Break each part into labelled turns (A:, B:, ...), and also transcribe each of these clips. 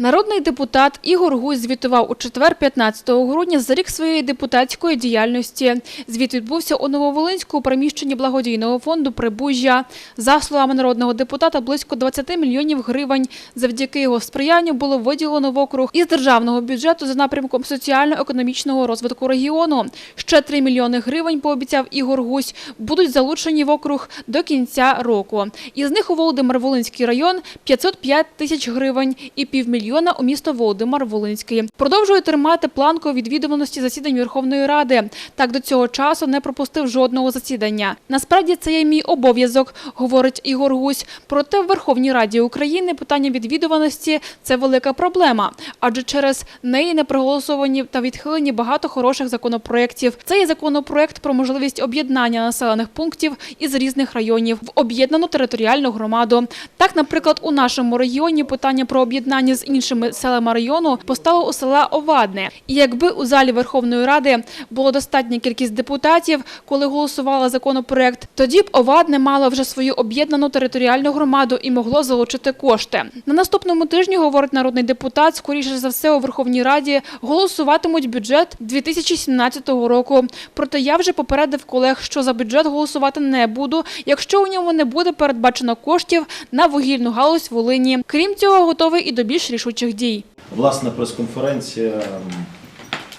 A: Народний депутат Ігор Гусь звітував у четвер, 15 грудня, за рік своєї депутатської діяльності. Звіт відбувся у Нововолинську у приміщенні благодійного фонду «Прибужжя». За словами народного депутата, близько 20 мільйонів гривень. Завдяки його сприянню було виділено в округ із державного бюджету за напрямком соціально-економічного розвитку регіону. Ще 3 мільйони гривень, пообіцяв Ігор Гусь, будуть залучені в округ до кінця року. Із них у Володимир-Волинський район 505 тисяч гривень і півмільйона у місто Володимир-Волинський. Продовжує тримати планку відвідуваності засідань Верховної Ради. Так до цього часу не пропустив жодного засідання. Насправді це є мій обов'язок, говорить Ігор Гусь. Проте в Верховній Раді України питання відвідуваності це велика проблема, адже через неї не проголосовані та відхилені багато хороших законопроєктів. Це є законопроєкт про можливість об'єднання населених пунктів із різних районів в об'єднану територіальну громаду. Так, наприклад, у нашому регіоні питання про об'єднання з іншими селами району постало у села Овадне. І якби у залі Верховної Ради було достатня кількість депутатів, коли голосувала законопроект, тоді б Овадне мало вже свою об'єднану територіальну громаду і могло залучити кошти. На наступному тижні, говорить народний депутат, скоріше за все у Верховній Раді голосуватимуть бюджет 2017 року. Проте я вже попередив колег, що за бюджет голосувати не буду, якщо у ньому не буде передбачено коштів на вугільну галузь Волині. Крім цього, готовий і до більш рішучих дій.
B: Власне, прес-конференція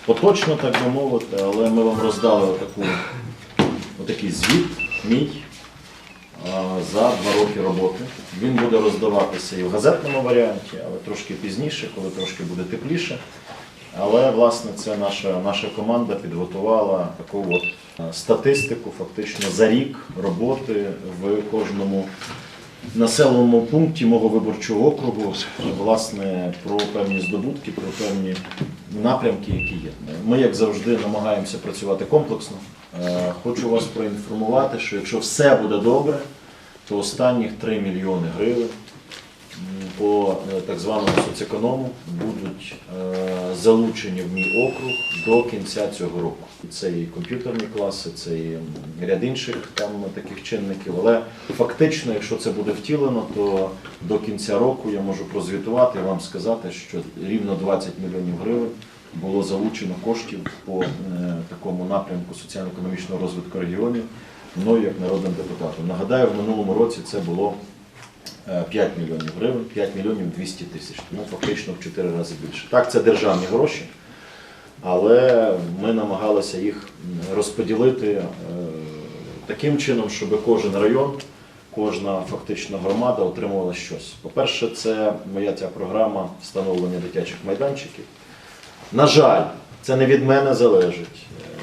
B: поточно, так би мовити, але ми вам роздали отаку, отакий звіт мій за два роки роботи. Він буде роздаватися і в газетному варіанті, але трошки пізніше, коли трошки буде тепліше. Але власне це наша, наша команда підготувала таку от е, статистику фактично за рік роботи в кожному населеному пункті мого виборчого округу, власне, про певні здобутки, про певні напрямки, які є. Ми, як завжди, намагаємося працювати комплексно. Е, Хочу вас проінформувати, що якщо все буде добре, то останніх 3 мільйони гривень по е, так званому соцеконому будуть е, залучені в мій округ до кінця цього року. Це і комп'ютерні класи, це і ряд інших там таких чинників. Але фактично, якщо це буде втілено, то до кінця року я можу прозвітувати і вам сказати, що рівно 20 мільйонів гривень було залучено коштів по е, такому напрямку соціально-економічного розвитку регіонів мною як народним депутатом. Нагадаю, в минулому році це було 5 мільйонів гривень, 5 мільйонів 200 тисяч, тому фактично в 4 рази більше. Так, це державні гроші, але ми намагалися їх розподілити е, таким чином, щоб кожен район, кожна фактично громада отримувала щось. По-перше, це моя ця програма встановлення дитячих майданчиків. На жаль, це не від мене залежить, е,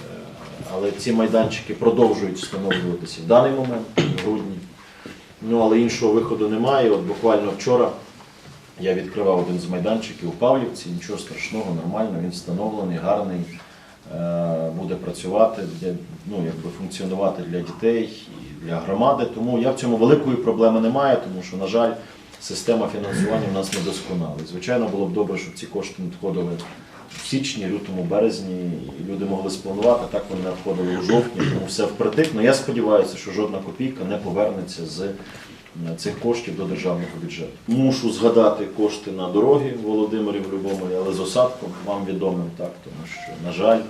B: але ці майданчики продовжують встановлюватися в даний момент, в грудні. Ну, але іншого виходу немає. От буквально вчора я відкривав один з майданчиків у Павлівці, нічого страшного, нормально, він встановлений, гарний, е, буде працювати, для, ну, якби функціонувати для дітей і для громади. Тому я в цьому великої проблеми немає, тому що, на жаль, система фінансування в нас недосконала. І, Звичайно, було б добре, щоб ці кошти надходили в січні, лютому, березні, люди могли спланувати, так вони надходили у жовтні, тому все впритик. Ну я сподіваюся, що жодна копійка не повернеться з е, цих коштів до державного бюджету. Мушу згадати кошти на дороги в Володимирі в Любомирі, але з осадком вам відомим так, тому що, на жаль,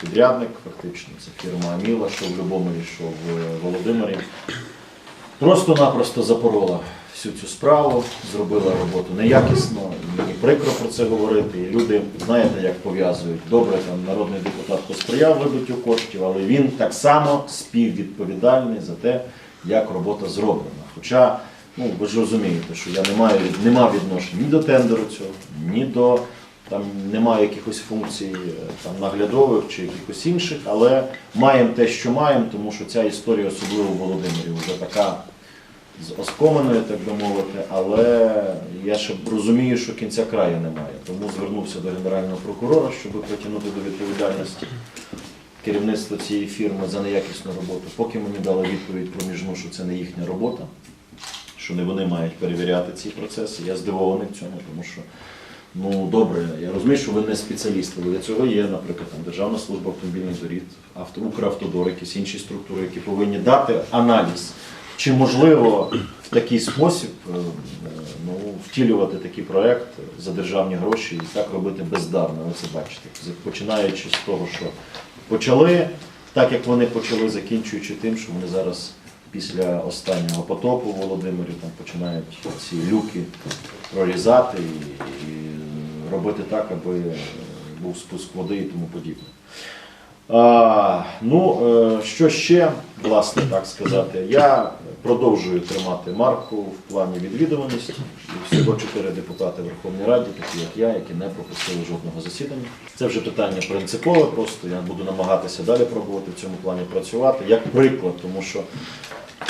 B: підрядник фактично, це фірма Аміла, що в Любомирі, що в е, Володимирі, просто-напросто запорола всю цю справу, зробила роботу неякісно, мені прикро про це говорити. І люди, знаєте, як пов'язують. Добре, там народний депутат посприяв вибиттю коштів, але він так само співвідповідальний за те, як робота зроблена. Хоча, ну ви ж розумієте, що я не маю не мав відношення ні до тендеру цього, ні до там немає якихось функцій е, там наглядових чи якихось інших, але маємо те, що маємо, тому що ця історія, особливо в Володимирі, вже така з оскоманою, так би мовити, але я ще розумію, що кінця краю немає. Тому звернувся до генерального прокурора, щоб притягнути до відповідальності керівництво цієї фірми за неякісну роботу. Поки мені дали відповідь проміжну, що це не їхня робота, що не вони мають перевіряти ці процеси. Я здивований в цьому, тому що. Ну добре, я розумію, що ви не спеціалісти, але для цього є, наприклад, там, Державна служба автомобільних доріг, авто, Укравтодор, якісь інші структури, які повинні дати аналіз чи можливо в такий спосіб е, ну, втілювати такий проект за державні гроші і так робити бездарно. Ви це бачите. Починаючи з того, що почали так, як вони почали, закінчуючи тим, що вони зараз після останнього потопу в Володимирі там починають ці люки прорізати і, і робити так, аби був спуск води і тому подібне. А, ну, е, що ще, власне, так сказати, я продовжую тримати марку в плані відвідуваності. Всього чотири депутати Верховної Ради, такі як я, які не пропустили жодного засідання. Це вже питання принципове, просто я буду намагатися далі пробувати в цьому плані працювати. Як приклад, тому що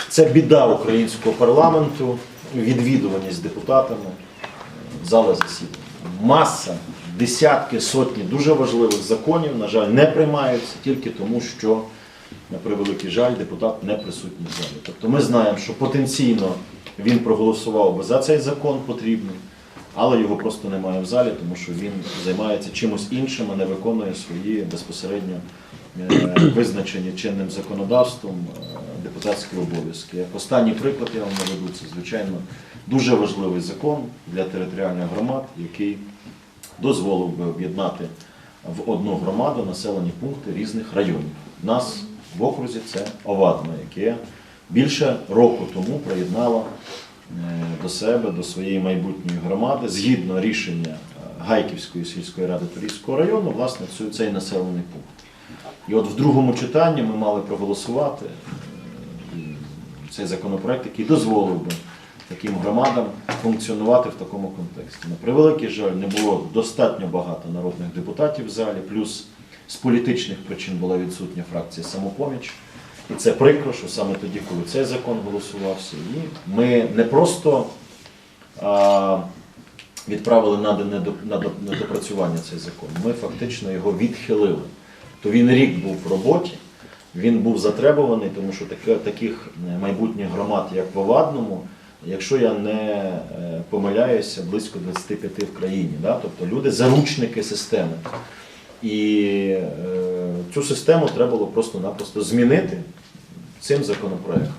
B: це біда українського парламенту, відвідуваність депутатами зали засідань. Маса, десятки, сотні дуже важливих законів, на жаль, не приймаються тільки тому, що, на превеликий жаль, депутат не присутній в залі. Тобто ми знаємо, що потенційно він проголосував би за цей закон потрібний, але його просто немає в залі, тому що він займається чимось іншим, а не виконує свої безпосередньо е, визначені чинним законодавством е, депутатські обов'язки. Як останній приклад я вам наведу, це звичайно дуже важливий закон для територіальних громад, який дозволив би об'єднати в одну громаду населені пункти різних районів. У нас в окрузі це Овадне, яке більше року тому приєднало е, до себе, до своєї майбутньої громади, згідно рішення е, Гайківської сільської ради Турійського району, власне, цей населений пункт. І от в другому читанні ми мали проголосувати е, цей законопроект, який дозволив би таким громадам функціонувати в такому контексті. На превеликий жаль, не було достатньо багато народних депутатів в залі, плюс з політичних причин була відсутня фракція самопоміч. І це прикро, що саме тоді, коли цей закон голосувався, і ми не просто а, відправили на, недо- на на допрацювання цей закон, ми фактично його відхилили. То він рік був в роботі, він був затребуваний, тому що таких е, майбутніх громад, як в Овадному, якщо я не е, помиляюся, близько 25 в країні. Да? Тобто люди заручники системи. І е, цю систему треба було просто-напросто змінити цим законопроектом.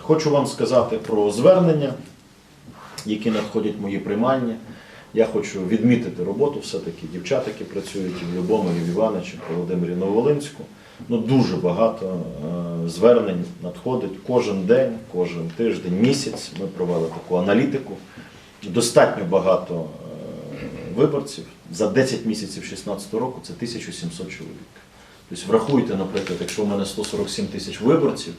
B: Хочу вам сказати про звернення, які надходять мої приймальні. Я хочу відмітити роботу все-таки дівчат, які працюють і в Любомирі, в Іваничі, в Володимирі Нововолинську. Ну, дуже багато е, звернень надходить кожен день, кожен тиждень, місяць. Ми провели таку аналітику. Достатньо багато е, виборців. За 10 місяців 2016 року це 1700 чоловік. Тобто врахуйте, наприклад, якщо в мене 147 тисяч виборців,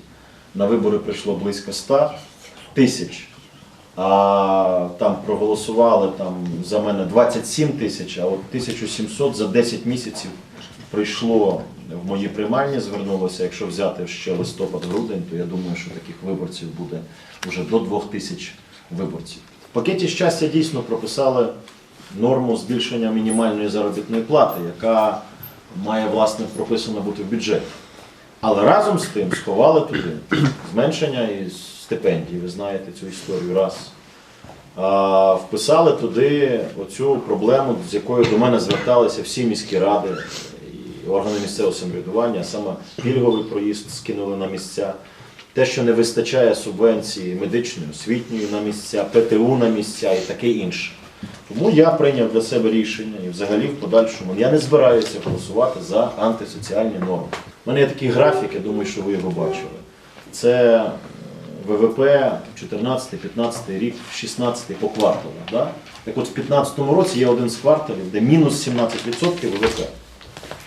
B: на вибори прийшло близько 100 тисяч, а там проголосували там, за мене 27 тисяч, а от 1700 за 10 місяців прийшло в мої приймальні, звернулося. Якщо взяти ще листопад-грудень, то я думаю, що таких виборців буде вже до 2 тисяч виборців. В пакеті щастя дійсно прописали норму збільшення мінімальної заробітної плати, яка має власне прописано бути в бюджеті. Але разом з тим сховали туди зменшення і стипендій, ви знаєте цю історію раз. А, вписали туди оцю проблему, з якою до мене зверталися всі міські ради органи місцевого самоврядування, саме пільговий проїзд скинули на місця. Те, що не вистачає субвенції медичної, освітньої на місця, ПТУ на місця і таке інше. Тому я прийняв для себе рішення і взагалі в подальшому я не збираюся голосувати за антисоціальні норми. У мене є такий графік, я думаю, що ви його бачили. Це е, ВВП 14-15 рік, 16 по кварталу. Да? Так от в 15 році є один з кварталів, де мінус 17% ВВП.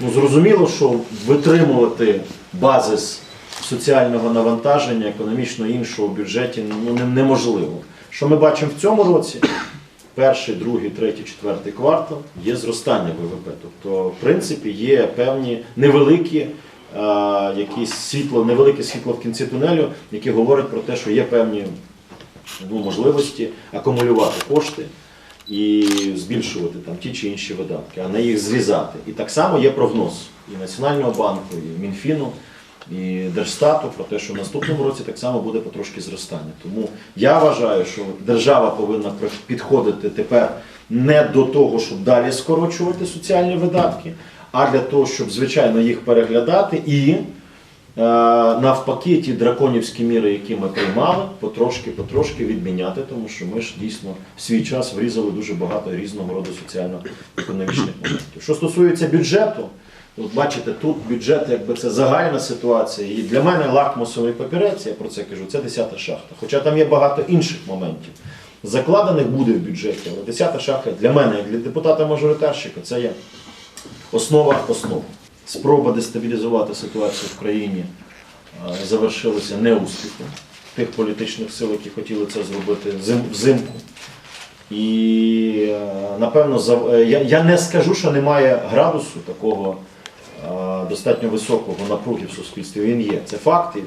B: Ну, зрозуміло, що витримувати базис соціального навантаження, економічно іншого в бюджеті ну, неможливо. Що ми бачимо в цьому році? Перший, другий, третій, четвертий квартал є зростання ВВП. Тобто, в принципі, є певні невеликі е, якісь світло, невелике світло в кінці тунелю, які говорять про те, що є певні ну, можливості акумулювати кошти і збільшувати там ті чи інші видатки, а не їх зрізати. І так само є прогноз і Національного банку, і Мінфіну, і Держстату про те, що в наступному році так само буде потрошки зростання. Тому я вважаю, що держава повинна підходити тепер не до того, щоб далі скорочувати соціальні видатки, а для того, щоб звичайно їх переглядати і навпаки ті драконівські міри, які ми приймали, потрошки, потрошки відміняти, тому що ми ж дійсно в свій час врізали дуже багато різного роду соціально-економічних моментів. Що стосується бюджету, от бачите, тут бюджет, якби це загальна ситуація. І для мене лакмусовий папірець, я про це кажу, це 10 шахта. Хоча там є багато інших моментів. Закладених буде в бюджеті, але 10 шахта для мене, як для депутата-мажоритарщика, це є основа основ. Спроба дестабілізувати ситуацію в країні е, завершилася неуспіхом тих політичних сил, які хотіли це зробити взимку. І е, напевно е, я, не скажу, що немає градусу такого достатньо високого напруги в суспільстві. Він є. Це факти.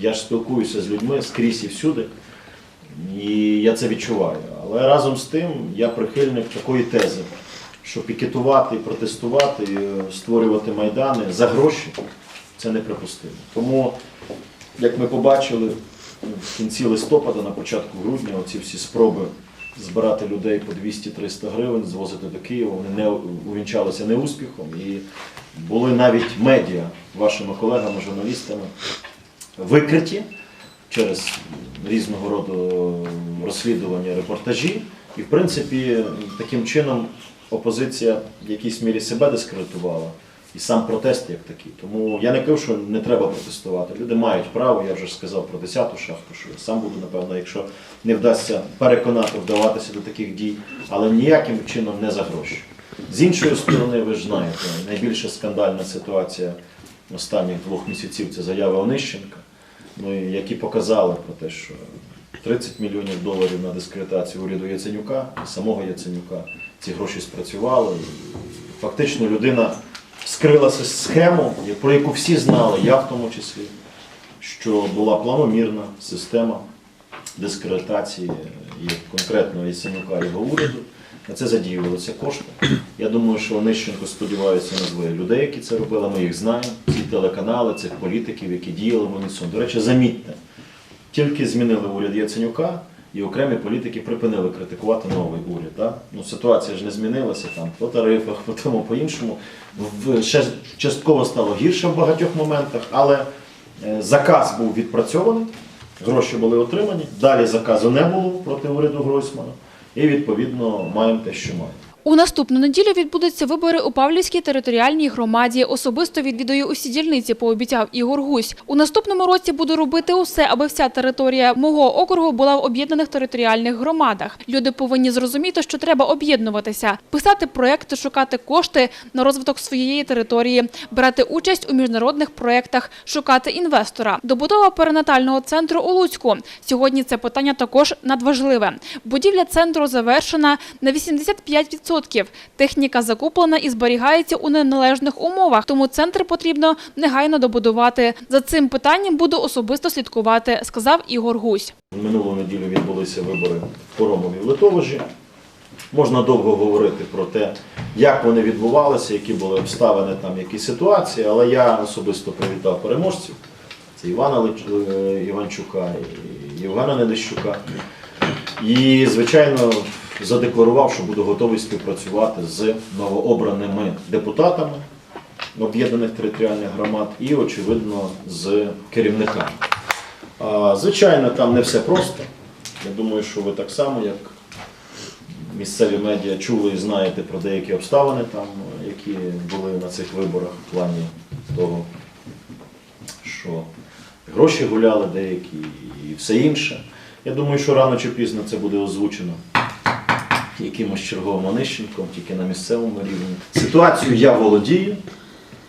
B: Я ж спілкуюся з людьми скрізь і всюди. І я це відчуваю. Але разом з тим я прихильник такої тези, що пікетувати, протестувати, е, створювати майдани за гроші це неприпустимо. Тому, як ми побачили в кінці листопада, на початку грудня, оці всі спроби збирати людей по 200-300 гривень, звозити до Києва, вони не увінчалися неуспіхом. І були навіть медіа вашими колегами, журналістами викриті через різного роду розслідування, репортажі. І, в принципі, таким чином опозиція в якійсь мірі себе дискредитувала. І сам протест як такий. Тому я не кажу, що не треба протестувати. Люди мають право, я вже сказав про 10-ту шахту, що я сам буду, напевно, якщо не вдасться переконати, вдаватися до таких дій, але ніяким чином не за гроші. З іншої сторони, ви ж знаєте, найбільша скандальна ситуація останніх двох місяців це заява Онищенка, ну, які показали про те, що 30 мільйонів доларів на дискредитацію уряду Яценюка і самого Яценюка ці гроші спрацювали. Фактично людина скрила с- схему, про яку всі знали, я в тому числі, що була планомірна система дискредитації і конкретно Яценюка його уряду. На це задіювалися кошти. Я думаю, що Онищенко, сподіваюся, назве людей, які це робили. Ми їх знаємо, ці телеканали, цих політиків, які діяли в унісон. До речі, замітьте, тільки змінили уряд Яценюка, і окремі політики припинили критикувати новий уряд. Да? Ну, ситуація ж не змінилася там по тарифах, по тому, по іншому. Ще частково стало гірше в багатьох моментах, але е, заказ був відпрацьований, гроші були отримані, далі заказу не було проти уряду Гройсмана, і відповідно маємо те, що маємо.
A: У наступну неділю відбудуться вибори у Павлівській територіальній громаді. Особисто відвідаю усі дільниці, пообіцяв Ігор Гусь. У наступному році буду робити усе, аби вся територія мого округу була в об'єднаних територіальних громадах. Люди повинні зрозуміти, що треба об'єднуватися, писати проекти, шукати кошти на розвиток своєї території, брати участь у міжнародних проектах, шукати інвестора. Добудова перинатального центру у Луцьку. Сьогодні це питання також надважливе. Будівля центру завершена на 85%. Техніка закуплена і зберігається у неналежних умовах, тому центр потрібно негайно добудувати. За цим питанням буду особисто слідкувати, сказав Ігор Гусь.
B: Минулу неділю відбулися вибори в Поромові в Литовищі. Можна довго говорити про те, як вони відбувалися, які були обставини, там, які ситуації, але я особисто привітав переможців. Це Івана е, Іванчука і Євгена Недищука. І, звичайно, задекларував, що буду готовий співпрацювати з новообраними депутатами об'єднаних територіальних громад і, очевидно, з керівниками. Звичайно, там не все просто. Я думаю, що ви так само, як місцеві медіа, чули і знаєте про деякі обставини, там, які були на цих виборах в плані того, що гроші гуляли деякі і все інше. Я думаю, що рано чи пізно це буде озвучено якимось черговим Онищенком, тільки на місцевому рівні. Ситуацію я володію.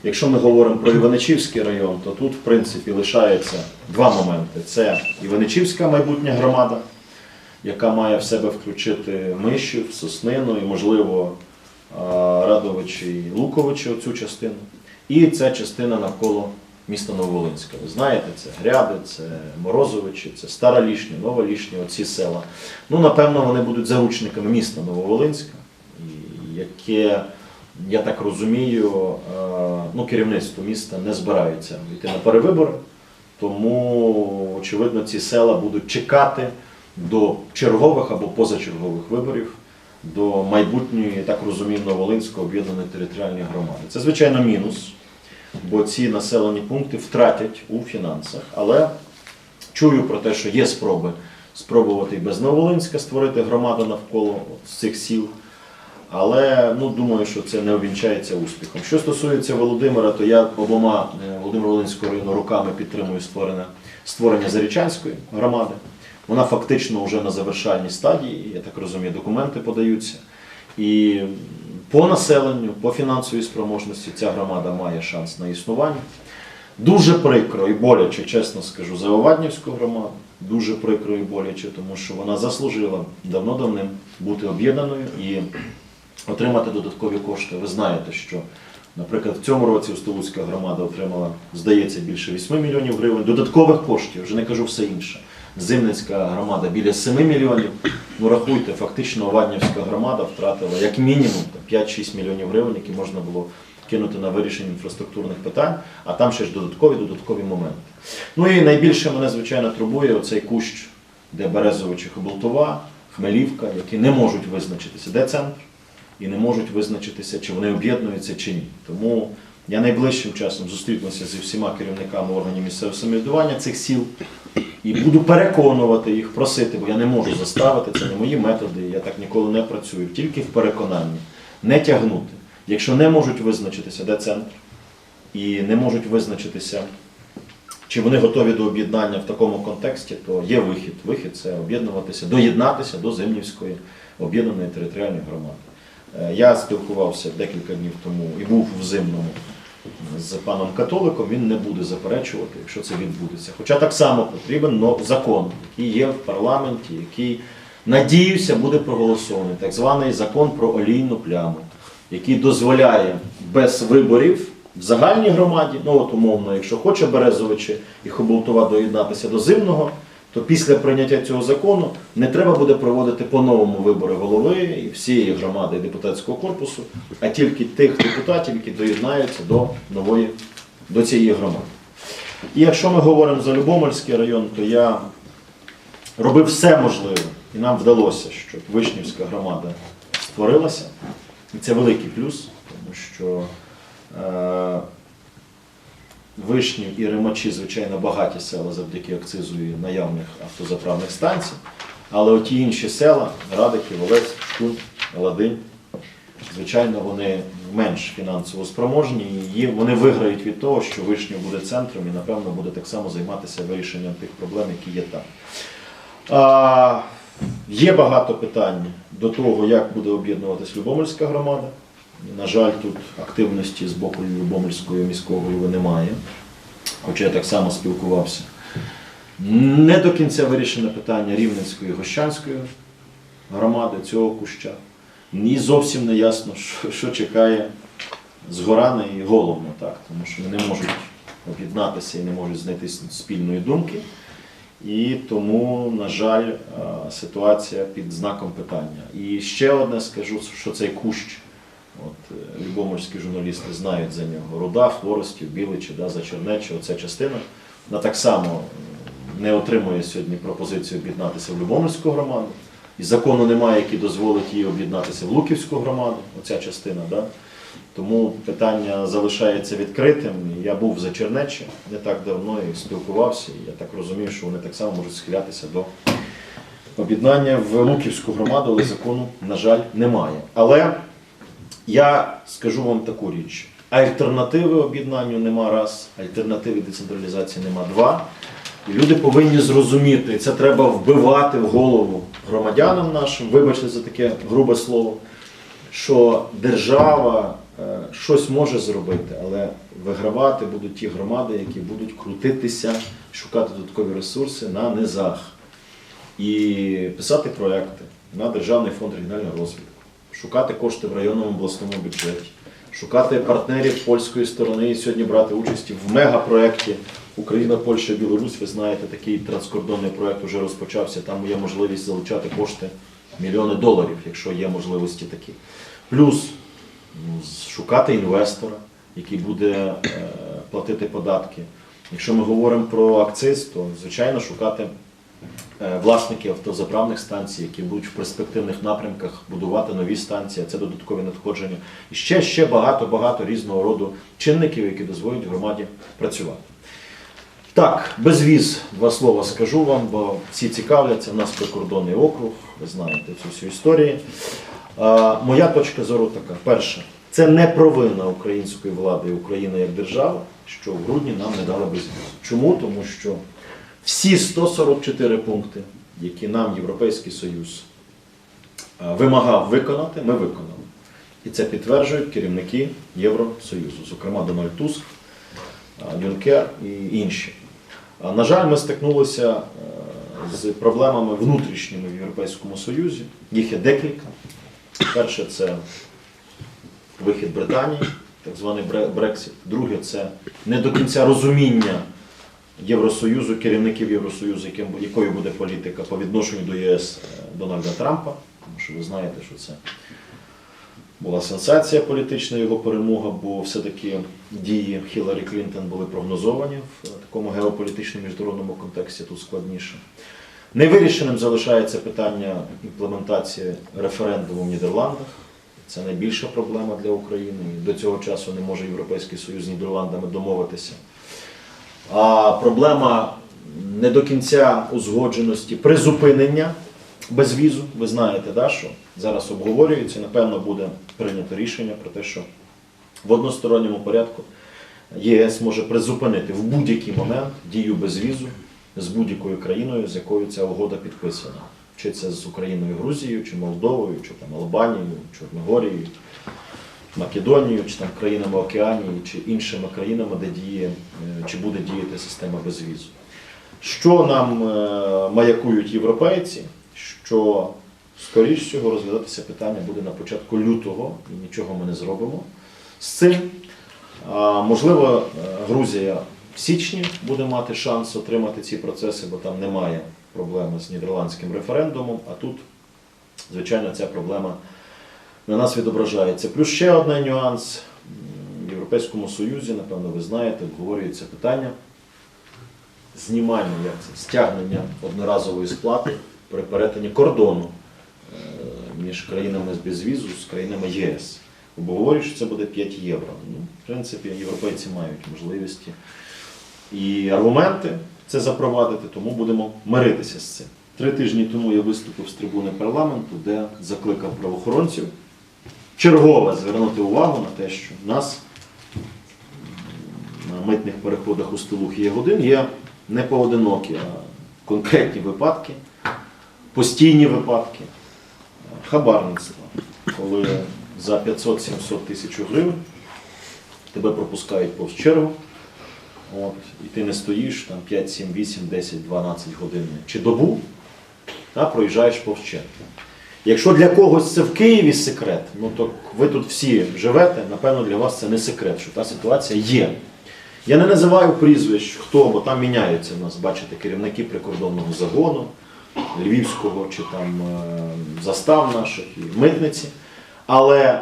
B: Якщо ми говоримо про Іваничівський район, то тут, в принципі, лишається два моменти: це Іваничівська майбутня громада, яка має в себе включити Мишів, Соснину і, можливо, Радовичі і Луковичі оцю частину. І це частина навколо міста Нововолинська. Ви знаєте, це Гряди, це Морозовичі, це Стара Лішня, Нова Лішня, оці села. Ну, напевно, вони будуть заручниками міста Нововолинська, яке, я так розумію, е, ну, керівництво міста не збирається йти на перевибори. Тому, очевидно, ці села будуть чекати до чергових або позачергових виборів до майбутньої, я так розумію, Новолинської об'єднаної територіальної громади. Це, звичайно, мінус. Бо ці населені пункти втратять у фінансах. Але чую про те, що є спроби спробувати і без Новолинська створити громаду навколо цих сіл. Але ну, думаю, що це не обвінчається успіхом. Що стосується Володимира, то я обома е, Володимир Волинського району руками підтримую створення, створення Зарічанської громади. Вона фактично вже на завершальній стадії, я так розумію, документи подаються. І по населенню, по фінансовій спроможності ця громада має шанс на існування. Дуже прикро і боляче, чесно скажу, за Оваднівську громаду. Дуже прикро і боляче, тому що вона заслужила давно-давним бути об'єднаною і отримати додаткові кошти. Ви знаєте, що, наприклад, в цьому році Устилуцька громада отримала, здається, більше 8 мільйонів гривень. Додаткових коштів, вже не кажу все інше. Зимницька громада біля 7 мільйонів. Ну рахуйте, фактично Оваднівська громада втратила як мінімум 5-6 мільйонів гривень, які можна було кинути на вирішення інфраструктурних питань, а там ще ж додаткові додаткові моменти. Ну і найбільше мене, звичайно, турбує оцей кущ, де Березовичі Хоболтова, Хмелівка, які не можуть визначитися, де центр, і не можуть визначитися, чи вони об'єднуються чи ні. Тому я найближчим часом зустрінуся зі всіма керівниками органів місцевого самоврядування цих сіл і буду переконувати їх, просити, бо я не можу заставити, це не мої методи, я так ніколи не працюю, тільки в переконанні, не тягнути. Якщо не можуть визначитися, де центр, і не можуть визначитися, чи вони готові до об'єднання в такому контексті, то є вихід. Вихід це об'єднуватися, доєднатися до Зимнівської об'єднаної територіальної громади. Е, Я спілкувався декілька днів тому і був в Зимному з паном католиком, він не буде заперечувати, якщо це відбудеться. Хоча так само потрібен закон, який є в парламенті, який, надіюся, буде проголосований, так званий закон про олійну пляму, який дозволяє без виборів в загальній громаді, ну от умовно, якщо хоче Березовичі і Хоболтова доєднатися до зимного, то після прийняття цього закону не треба буде проводити по-новому вибори голови і всієї громади депутатського корпусу, а тільки тих депутатів, які доєднаються до нової до цієї громади. І якщо ми говоримо за Любомельський район, то я робив все можливе, і нам вдалося, щоб Вишнівська громада створилася. І це великий плюс, тому що е, Вишнів і Римачі, звичайно, багаті села завдяки акцизу і наявних автозаправних станцій. Але оті інші села, Радики, Волець, Шкун, Ладинь, звичайно, вони менш фінансово спроможні, і вони виграють від того, що Вишнів буде центром і, напевно, буде так само займатися вирішенням тих проблем, які є там. А, є багато питань до того, як буде об'єднуватись Любомельська громада. На жаль, тут активності з боку Любомельської міського голови немає. Хоча я так само спілкувався. Не до кінця вирішене питання Рівненської і Гощанської громади цього куща. Ні зовсім не ясно, що, що чекає згоране і головно, так, тому що вони не можуть об'єднатися і не можуть знайти спільної думки. І тому, на жаль, ситуація під знаком питання. І ще одне скажу, що цей кущ, от е, любомирські журналісти знають за нього. Руда, Хворостів, Біличі, да, Зачернечі, оця частина. Вона так само не отримує сьогодні пропозицію об'єднатися в Любомирську громаду. І закону немає, який дозволить їй об'єднатися в Луківську громаду, оця частина. Да? Тому питання залишається відкритим. Я був в Зачернечі не так давно і спілкувався. І я так розумію, що вони так само можуть схилятися до об'єднання в Луківську громаду, але закону, на жаль, немає. Але я скажу вам таку річ: альтернативи об'єднанню нема раз, альтернативи децентралізації нема два. Люди повинні зрозуміти, це треба вбивати в голову громадянам нашим, вибачте за таке грубе слово, що держава е, щось може зробити, але вигравати будуть ті громади, які будуть крутитися, шукати додаткові ресурси на низах. І писати проекти на Державний фонд регіонального розвитку, шукати кошти в районному обласному бюджеті, шукати партнерів польської сторони і сьогодні брати участь в мегапроекті Україна, Польща, Білорусь. Ви знаєте, такий транскордонний проект вже розпочався. Там є можливість залучати кошти мільйони доларів, якщо є можливості такі. Плюс ну, шукати інвестора, який буде е, платити податки. Якщо ми говоримо про акциз, то звичайно шукати власники автозаправних станцій, які будуть в перспективних напрямках будувати нові станції, а це додаткові надходження. І ще, ще багато-багато різного роду чинників, які дозволять громаді працювати. Так, безвіз, два слова скажу вам, бо всі цікавляться. У нас прикордонний округ, ви знаєте цю всю історію. А, моя точка зору така: перше, це не провина української влади і України як держави, що в грудні нам не дали безвізу. Чому? Тому що всі 144 пункти, які нам Європейський Союз вимагав виконати, ми виконали. І це підтверджують керівники Євросоюзу, зокрема Дональд Туск, Юнкер і інші. На жаль, ми стикнулися е, з проблемами внутрішніми в Європейському Союзі. Їх є декілька. Перше це вихід Британії, так званий Бре- Брексит. Друге це не до кінця розуміння Євросоюзу, керівників Євросоюзу, яким, якою буде політика по відношенню до ЄС е, Дональда Трампа. Тому що ви знаєте, що це була сенсація політична його перемога, бо все-таки дії Хіларі Клінтон були прогнозовані в е, такому геополітичному міжнародному контексті, тут складніше. Невирішеним залишається питання імплементації референдуму в Нідерландах. Це найбільша проблема для України. До цього часу не може Європейський Союз з Нідерландами домовитися. А проблема не до кінця узгодженості призупинення безвізу. Ви знаєте, да, що зараз обговорюється, напевно, буде прийнято рішення про те, що в односторонньому порядку ЄС може призупинити в будь-який момент дію безвізу з будь-якою країною, з якою ця угода підписана. Чи це з Україною, Грузією, чи Молдовою, чи там Албанією, Чорногорією, Македонією, чи там країнами Океанії, чи іншими країнами, де діє, е, чи буде діяти система безвізу. Що нам е, маякують європейці, що скоріш всього розглядатися питання буде на початку лютого, і нічого ми не зробимо з цим. Можливо, е, Грузія в січні буде мати шанс отримати ці процеси, бо там немає проблеми з нідерландським референдумом, а тут, звичайно, ця проблема на нас відображається. Плюс ще один нюанс. В Європейському Союзі, напевно, ви знаєте, обговорюється питання знімання, як це, стягнення одноразової сплати при перетині кордону е, між країнами з безвізу, з країнами ЄС. Обговорюють, що це буде 5 євро. Ну, в принципі, європейці мають можливості і аргументи це запровадити, тому будемо миритися з цим. Три тижні тому я виступив з трибуни парламенту, де закликав правоохоронців чергове звернути увагу на те, що в нас на митних переходах у стилух є годин, є не поодинокі, а конкретні випадки, постійні випадки хабарництва, коли за 500-700 тисяч гривень тебе пропускають повз чергу, от, і ти не стоїш там 5, 7, 8, 10, 12 годин чи добу, та, проїжджаєш повз чергу. Якщо для когось це в Києві секрет, ну то ви тут всі живете, напевно, для вас це не секрет, що та ситуація є. Я не називаю прізвищ, хто, бо там міняються в нас, бачите, керівники прикордонного загону, Львівського чи там е, застав наших і митниці. Але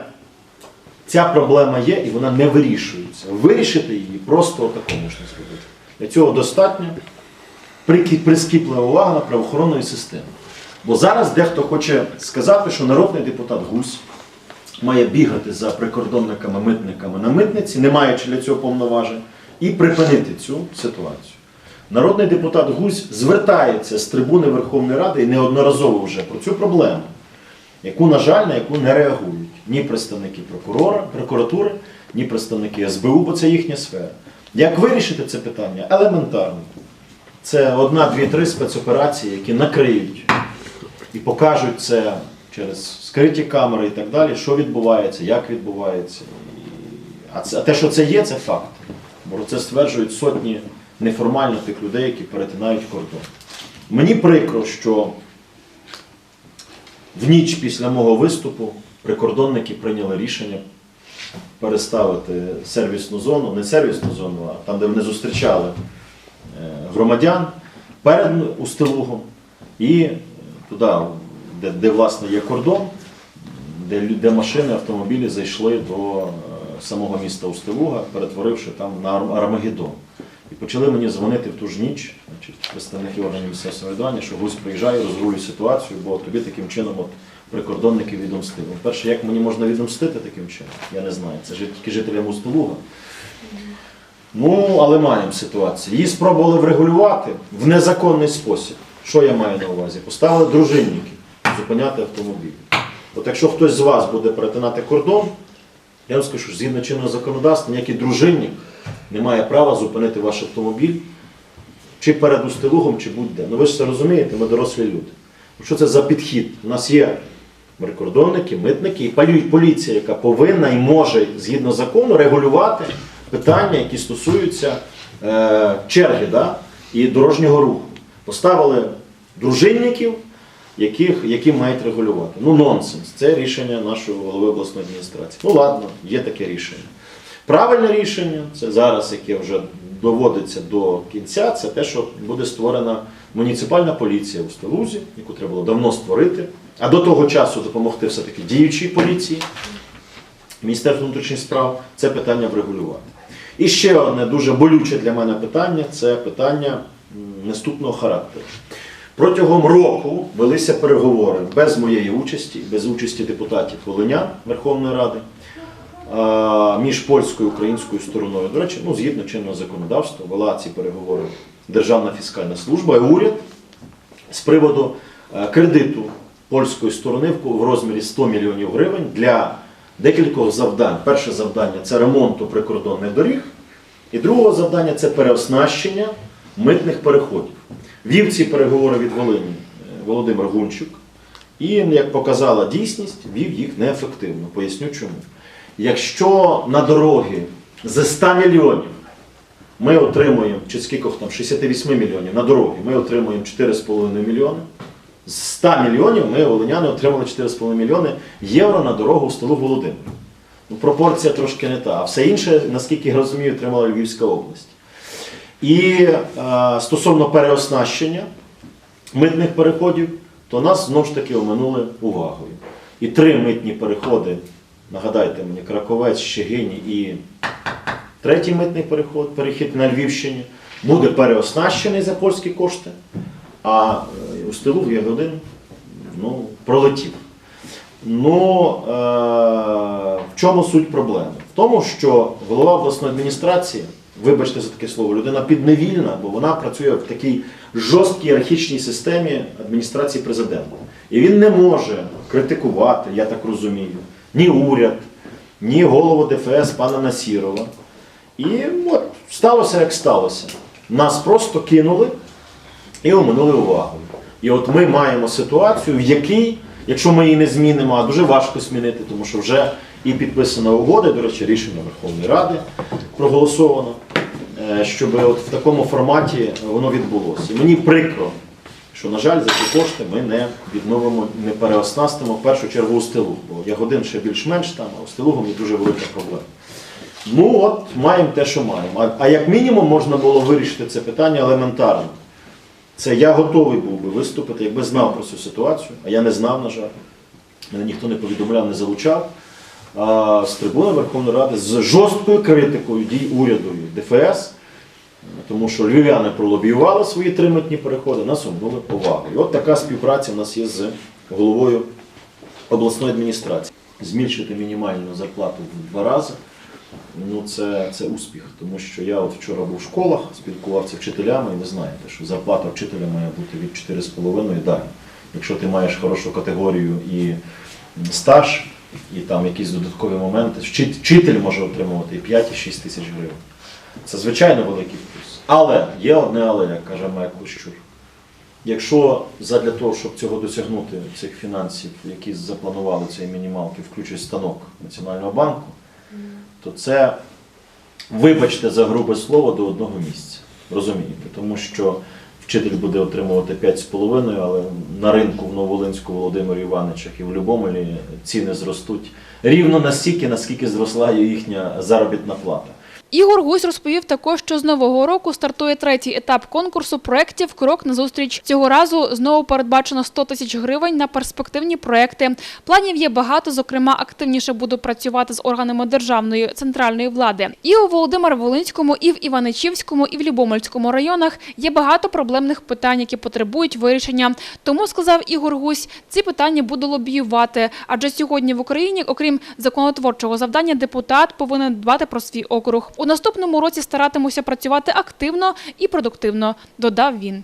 B: ця проблема є і вона не вирішується. Вирішити її просто отако можна зробити. Для цього достатньо прискіплива увага на правоохоронної системи. Бо зараз дехто хоче сказати, що народний депутат Гусь має бігати за прикордонниками, митниками на митниці, не маючи для цього повноважень, і припинити цю ситуацію. Народний депутат Гусь звертається з трибуни Верховної Ради і неодноразово вже про цю проблему, яку, на жаль, на яку не реагують ні представники прокурора, прокуратури, ні представники СБУ, бо це їхня сфера. Як вирішити це питання? Елементарно. Це одна, дві, три спецоперації, які накриють і покажуть це через скриті камери і так далі, що відбувається, як відбувається. А, це, а те, що це є, це факт. Бо це стверджують сотні неформально тих людей, які перетинають кордон. Мені прикро, що в ніч після мого виступу прикордонники прийняли рішення переставити сервісну зону, не сервісну зону, а там, де вони зустрічали е, громадян перед Устилугом і туди, де, де власне є кордон, де, де машини, автомобілі зайшли до е, самого міста Устилуга, перетворивши там на Ар- Армагеддон. І почали мені дзвонити в ту ж ніч, значить, представники органів місцевого самоврядування, що Гусь приїжджає, розрулює ситуацію, бо тобі таким чином от, прикордонники відомстили. Ну, Перше, як мені можна відомстити таким чином? Я не знаю. Це ж тільки жителям Устолуга. Ну, але маємо ситуацію. Її спробували врегулювати в незаконний спосіб. Що я маю на увазі? Поставили дружинники зупиняти автомобіль. От якщо хтось з вас буде перетинати кордон, я вам скажу, згідно чинного законодавства, ніякий дружинник не має права зупинити ваш автомобіль чи перед устилугом, чи будь-де. Ну ви ж це розумієте, ми дорослі люди. Ну, Що це за підхід? У нас є прикордонники, митники і поліція, яка повинна і може згідно закону регулювати питання, які стосуються е, черги да, і дорожнього руху. Поставили дружинників, яких, які мають регулювати. Ну, нонсенс. Це рішення нашого голови обласної адміністрації. Ну ладно, є таке рішення. Правильне рішення, це зараз, яке вже доводиться до кінця, це те, що буде створена муніципальна поліція у Стелузі, яку треба було давно створити, а до того часу допомогти все-таки діючій поліції, Міністерство внутрішніх справ, це питання врегулювати. І ще одне дуже болюче для мене питання це питання наступного характеру. Протягом року велися переговори без моєї участі, без участі депутатів Волиня Верховної Ради між польською і українською стороною. До речі, ну, згідно чинного законодавства, вела ці переговори Державна фіскальна служба і уряд з приводу е, кредиту польської сторони в розмірі 100 мільйонів гривень для декількох завдань. Перше завдання це ремонту прикордонних доріг, і друге завдання це переоснащення митних переходів. Вів ці переговори від Волині е, Володимир Гунчук. І, як показала дійсність, вів їх неефективно. Поясню чому. Якщо на дороги з 100 мільйонів ми отримуємо, чи скільки там, 68 мільйонів на дороги, ми отримуємо 4,5 мільйони. З 100 мільйонів ми, волиняни, отримали 4,5 мільйони євро на дорогу в столу Володимир. Ну, пропорція трошки не та. А все інше, наскільки я розумію, отримала Львівська область. І е, стосовно переоснащення митних переходів, то нас знову ж таки оминули увагою. І три митні переходи, нагадайте мені, Краковець, Щегині і третій митний переход, перехід на Львівщині, буде переоснащений за польські кошти, а е, у стилу Ягодин ну, пролетів. Ну, е, в чому суть проблеми? В тому, що голова обласної адміністрації, вибачте за таке слово, людина підневільна, бо вона працює в такій жорсткій ієрархічній системі адміністрації президента. І він не може критикувати, я так розумію, ні уряд, ні голову ДФС пана Насірова. І от сталося, як сталося. Нас просто кинули і оминули увагою. І от ми маємо ситуацію, в якій, якщо ми її не змінимо, а дуже важко змінити, тому що вже і підписана угода, до речі, рішення Верховної Ради проголосовано, е, щоб от в такому форматі воно відбулося. І мені прикро, що, на жаль, за ці кошти ми не відновимо, не переоснастимо в першу чергу Устилуг, бо Ягодин ще більш-менш там, а Устилугом є дуже велика проблема. Ну от маємо те, що маємо. А, а як мінімум можна було вирішити це питання елементарно. Це я готовий був би виступити, якби знав про цю ситуацію, а я не знав, на жаль. Мене ніхто не повідомляв, не залучав. А, з трибуни Верховної Ради з жорсткою критикою дій уряду ДФС, тому що львів'яни пролобіювали свої три митні переходи, нас оминули увагу. І от така співпраця в нас є з головою обласної адміністрації. Змільшити мінімальну зарплату в два рази. Ну, це, це успіх, тому що я от вчора був в школах, спілкувався вчителями, і ви знаєте, що зарплата вчителя має бути від 4,5 і далі. Якщо ти маєш хорошу категорію і стаж, і там якісь додаткові моменти, вчитель може отримувати і 5, і 6 тисяч гривень. Це звичайно великий плюс. Але є одне але, як каже Майкл Щур. Якщо задля того, щоб цього досягнути, цих фінансів, які запланували цієї мінімалки, включить станок Національного банку, то це, вибачте за грубе слово, до одного місця. Розумієте? Тому що вчитель буде отримувати 5,5, але на ринку в Новолинську, Володимирі Івановичах і в Любомелі ціни зростуть рівно настільки, наскільки зросла їхня заробітна плата.
A: Ігор Гусь розповів також, що з нового року стартує третій етап конкурсу проєктів «Крок на зустріч». Цього разу знову передбачено 100 тисяч гривень на перспективні проєкти. Планів є багато, зокрема, активніше буду працювати з органами державної центральної влади. І у Володимир-Волинському, і в Іваничівському, і в Любомельському районах є багато проблемних питань, які потребують вирішення. Тому, сказав Ігор Гусь, ці питання буду лобіювати. Адже сьогодні в Україні, окрім законотворчого завдання, депутат повинен дбати про свій округ. У наступному році старатимуся працювати активно і продуктивно, додав він.